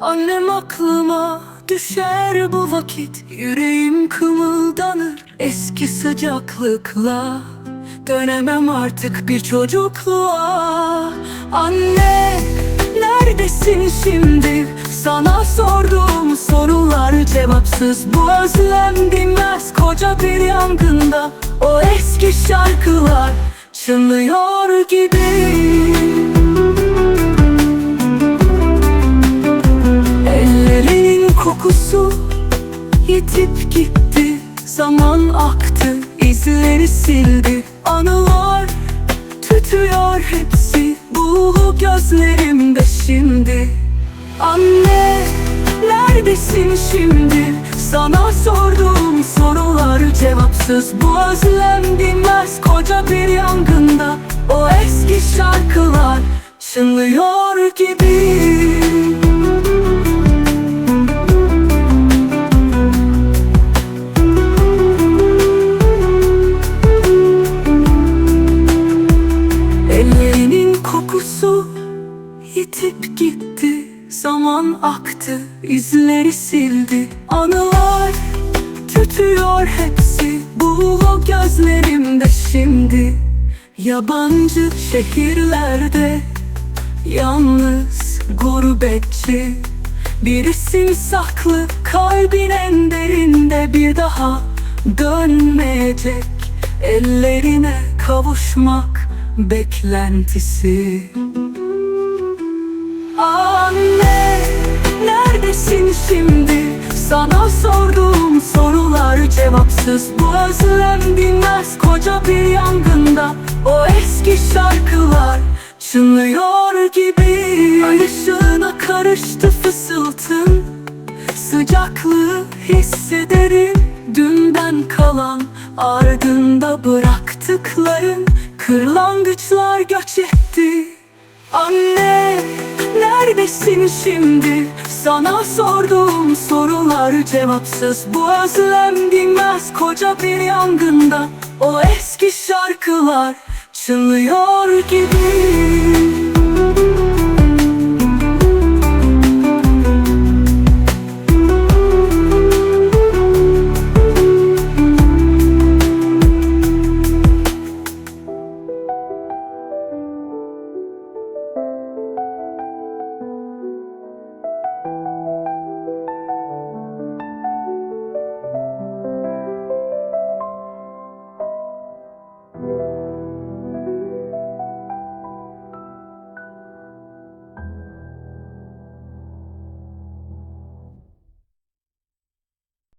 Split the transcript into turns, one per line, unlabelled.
Annem aklıma düşer bu vakit. Yüreğim kımıldanır eski sıcaklıkla. Dönemem artık bir çocukluğa. Anne neredesin şimdi? Sana sorduğum sorular cevapsız. Bu özlem dinmez koca bir yangında. O eski şarkılar çınlıyor gibi Kokusu yitip gitti Zaman aktı izleri sildi. Anılar tütüyor hepsi Bu gözlerimde şimdi. Anne neredesin şimdi? Sana sorduğum sorular cevapsız. Bu özlem dinmez koca bir yangında. O eski şarkılar çınlıyor gibi Kokusu yitip gitti Zaman aktı, izleri sildi. Anılar tütüyor hepsi Bu gözlerimde şimdi. Yabancı şehirlerde Yalnız gurbetçi. Bir isim saklı kalbin en derinde Bir daha dönmeyecek. Ellerine kavuşmak beklentisi. Anne neredesin şimdi? Sana sorduğum sorular cevapsız. Bu özlem dinmez koca bir yangında. O eski şarkılar çınlıyor gibi. Ay ışığına karıştı fısıltın. Sıcaklığı hissederim. Dünden kalan ardında bıraktıkların Kırlangıçlar göç etti Anne neredesin şimdi? Sana sorduğum sorular cevapsız. Bu özlem dinmez koca bir yangında O eski şarkılar çınlıyor gibi